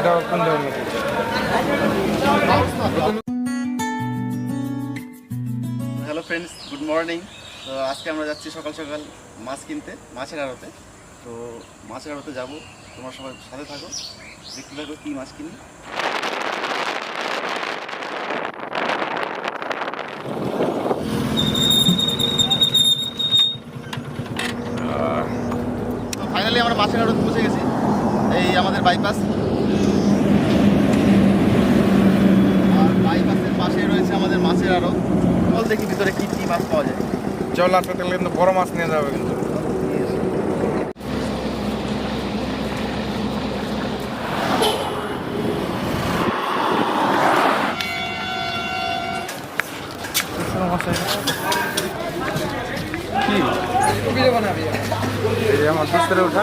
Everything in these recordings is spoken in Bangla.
এটা ধরনের? হ্যালো ফ্রেন্ডস গুড মর্নিং তো আজকে আমরা যাচ্ছি সকাল সকাল মাছ কিনতে, মাছের আড়তে। তো মাছের আড়তে যাব। তোমার সবাই সাথে থাকো। দেখতে থাকো কী মাছ কিনি। ফাইনালি আমরা মাছের আড়তে পৌঁছে গেছি। এই আমাদের বাইপাস আর বাইপাসের পাশে রয়েছে মাছের চল দেখি ভিতরে কি কি মাছ পাওয়া যায়। চল আজকে তাহলে কিন্তু বড় মাছ নিয়ে যাবে কিন্তু। এই আমার বিস্তারে ওঠা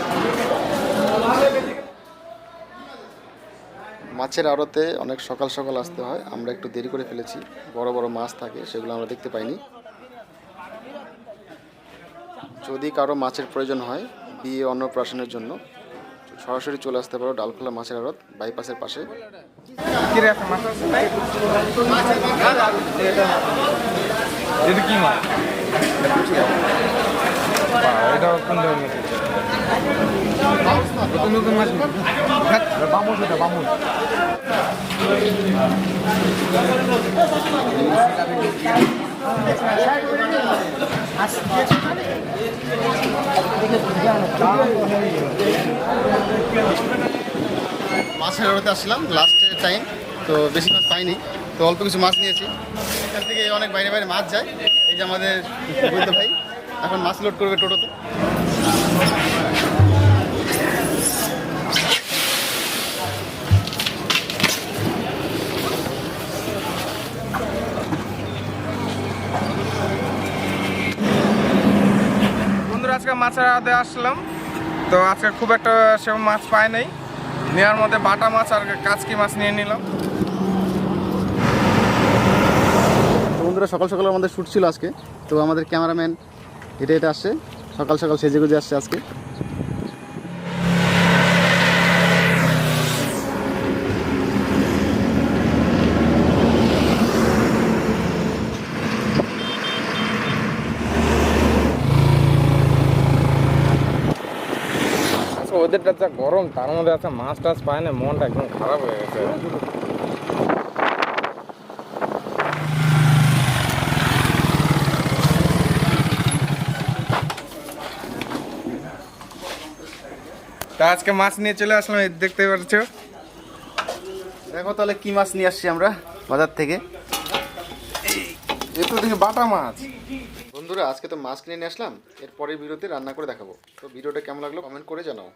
মাছের আড়তে অনেক সকাল সকাল আসতে হয়। আমরা একটু দেরি করে ফেলেছি। বড় বড় মাছ থাকে, সেগুলো আমরা দেখতে পাইনি। যদি কারও মাছের প্রয়োজন হয়, বিয়ে, অন্নপ্রাশনের জন্য, সরাসরি চলে আসতে পারো ডালখোলা মাছের আড়ত, বাইপাসের পাশে। কি মাছ? এটা কোন ধরনের নতুন নতুন মাছ বামুন এটা মাছের আড়তে আসলাম লাস্টের টাইম তো বেশি মাছ পাইনি, তো অল্প কিছু মাছ নিয়েছি। এখান থেকে অনেক বাইরে বাইরে মাছ যায়, এই যে আমাদের ভাই, এখন মাছ লোড করবে টোটোতে। মাছের আদে আসলাম। তো আজকে খুব একটা সেরকম মাছ পাই নাই। নেওয়ার মধ্যে বাটা মাছ আর কাচকি মাছ নিয়ে নিলাম। বন্ধুরা, সকাল সকাল আমাদের শ্যুট ছিল আজকে। তো আমাদের ক্যামেরাম্যান এটা এটা আসছে। সকাল সকাল সেজে গুজে আসছে আজকে। ওদেরটা যা গরম তার মধ্যে আচ্ছা মাছ টাছ পায় না মনটা একদম খারাপ হয়ে গেছে। তা আজকে মাছ নিয়ে চলে আসলাম দেখতে পাচ্ছ। দেখো তাহলে কি মাছ নিয়ে আসছি আমরা বাজার থেকে? এ তো দেখি বাটা মাছ। বন্ধুরা আজকে তো মাছ কিনে নিয়ে আসলাম এরপরে ভিডিওতে রান্না করে দেখাবো। তো ভিডিওটা কেমন লাগল কমেন্ট করে জানাও।